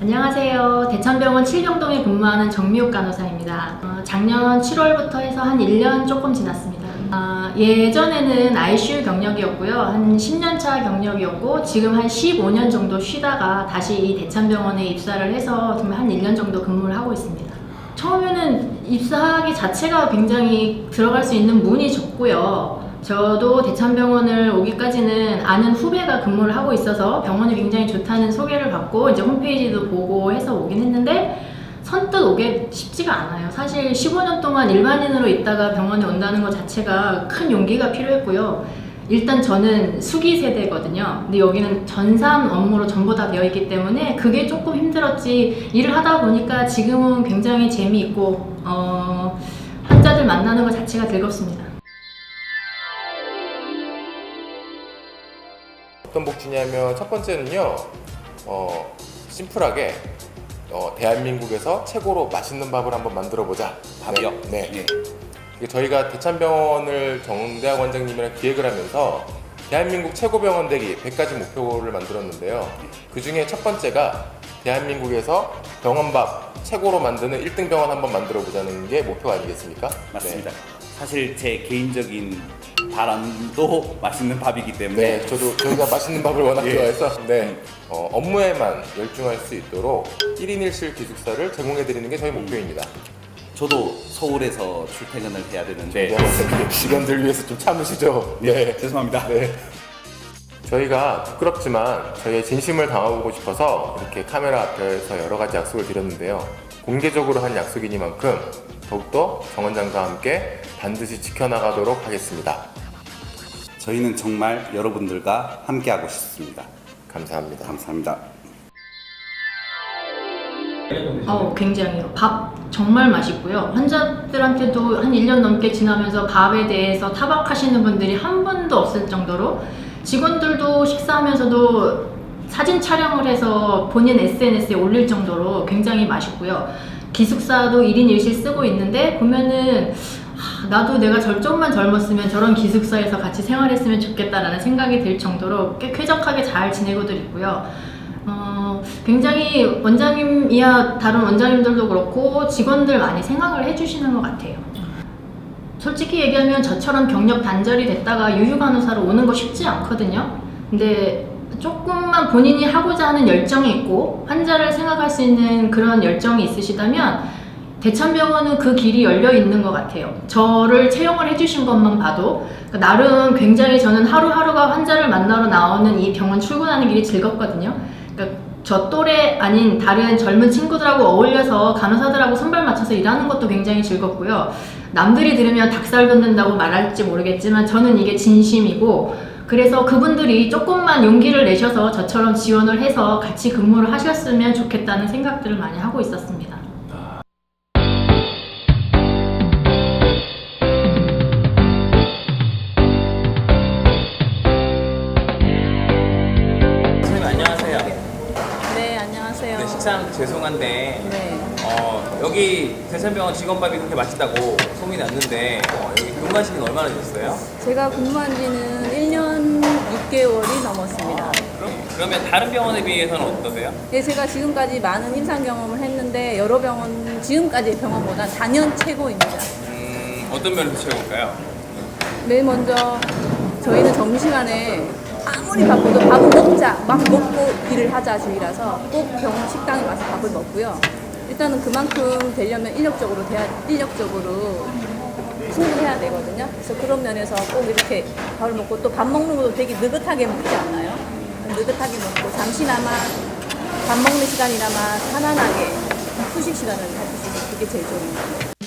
안녕하세요. 대천병원 칠경동에 근무하는 정미옥 간호사입니다. 어, 작년 7월부터 해서 한 1년 조금 지났습니다. 아, 예전에는 ICU 경력이었고요. 한 10년 차 경력이었고 지금 한 15년 정도 쉬다가 다시 이 대천병원에 입사를 해서 지금 한 1년 정도 근무를 하고 있습니다. 처음에는 입사하기 자체가 굉장히 들어갈 수 있는 문이 좁고요. 저도 대천병원을 오기까지는 아는 후배가 근무를 하고 있어서 병원이 굉장히 좋다는 소개를 받고 이제 홈페이지도 보고 해서 오긴 했는데 선뜻 오게 쉽지가 않아요. 사실 15년 동안 일반인으로 있다가 병원에 온다는 것 자체가 큰 용기가 필요했고요. 일단 저는 수기 세대거든요. 근데 여기는 전산 업무로 전부 다 되어 있기 때문에 그게 조금 힘들었지. 일을 하다 보니까 지금은 굉장히 재미있고 어, 환자들 만나는 것 자체가 즐겁습니다. 어떤 복지냐면 첫 번째는요, 어, 심플하게 어, 대한민국에서 최고로 맛있는 밥을 한번 만들어 보자. 밥이요? 네. 네. 예. 이게 저희가 대찬병원을 정대학 원장님이랑 기획을 하면서 대한민국 최고 병원 되기 100가지 목표를 만들었는데요. 그 중에 첫 번째가 대한민국에서 병원밥 최고로 만드는 1등 병원 한번 만들어 보자는 게 목표 아니겠습니까? 맞습니다. 사실 제 개인적인 바람도 맛있는 밥이기 네. 때문에 네, 저도 저희가 맛있는 밥을 워낙 예. 좋아해서 네, 어, 업무에만 열중할 수 있도록 1인 1실 기숙사를 제공해 드리는 게 저희 목표입니다. 저도 서울에서 출퇴근을 해야 되는데 네, 직원들 위해서 좀 참으시죠. 네. 죄송합니다. 네. 저희가 부끄럽지만 저희의 진심을 담아보고 싶어서 이렇게 카메라 앞에서 여러 가지 약속을 드렸는데요. 공개적으로 한 약속이니만큼 더욱더 정 원장과 함께 반드시 지켜나가도록 하겠습니다. 저희는 정말 여러분들과 함께하고 싶습니다. 감사합니다. 감사합니다. 어, 굉장히요. 밥 정말 맛있고요. 환자들한테도 한 1년 넘게 지나면서 밥에 대해서 타박하시는 분들이 한 분도 없을 정도로 직원들도 식사하면서도 사진 촬영을 해서 본인 SNS에 올릴 정도로 굉장히 맛있고요. 기숙사도 1인 1실 쓰고 있는데 보면은 하, 나도 내가 절 좀만 젊었으면 저런 기숙사에서 같이 생활했으면 좋겠다라는 생각이 들 정도로 꽤 쾌적하게 잘 지내고들 있고요. 어, 굉장히 원장님 이야 다른 원장님들도 그렇고 직원들 많이 생각을 해주시는 것 같아요. 솔직히 얘기하면 저처럼 경력 단절이 됐다가 유휴간호사로 오는 거 쉽지 않거든요. 근데 조금만 본인이 하고자 하는 열정이 있고 환자를 생각할 수 있는 그런 열정이 있으시다면 대천병원은 그 길이 열려 있는 것 같아요. 저를 채용을 해주신 것만 봐도 그러니까 나름 굉장히 저는 하루하루가 환자를 만나러 나오는 이 병원 출근하는 길이 즐겁거든요. 그러니까 저 또래 아닌 다른 젊은 친구들하고 어울려서 간호사들하고 손발 맞춰서 일하는 것도 굉장히 즐겁고요. 남들이 들으면 닭살 돋는다고 말할지 모르겠지만 저는 이게 진심이고 그래서 그분들이 조금만 용기를 내셔서 저처럼 지원을 해서 같이 근무를 하셨으면 좋겠다는 생각들을 많이 하고 있었습니다. 식사하는 죄송한데 네. 어, 여기 대천병원 직원밥이 그렇게 맛있다고 소문이 났는데 어, 여기 근무하신 지 얼마나 되셨어요? 제가 근무한 지는 1년 6개월이 넘었습니다. 그럼, 그러면 다른 병원에 비해서는 어떠세요? 네, 제가 지금까지 많은 임상 경험을 했는데 여러 병원, 지금까지 병원보다 4년 최고입니다. 음, 어떤 면에서 최고일까요? 맨 먼저 저희는 점심시간에 아무리 바빠도 밥을 먹자, 막 먹고 일을 하자 주의라서 꼭 병원 식당에 와서 밥을 먹고요. 일단은 그만큼 되려면 인력적으로 돼야, 인력적으로 충분해야 되거든요. 그래서 그런 면에서 꼭 이렇게 밥을 먹고 또 밥 먹는 것도 되게 느긋하게 먹지 않나요? 느긋하게 먹고 잠시나마 밥 먹는 시간이나마 편안하게 휴식 시간을 가질 수 있는 그게 제일 좋은 것 같아요.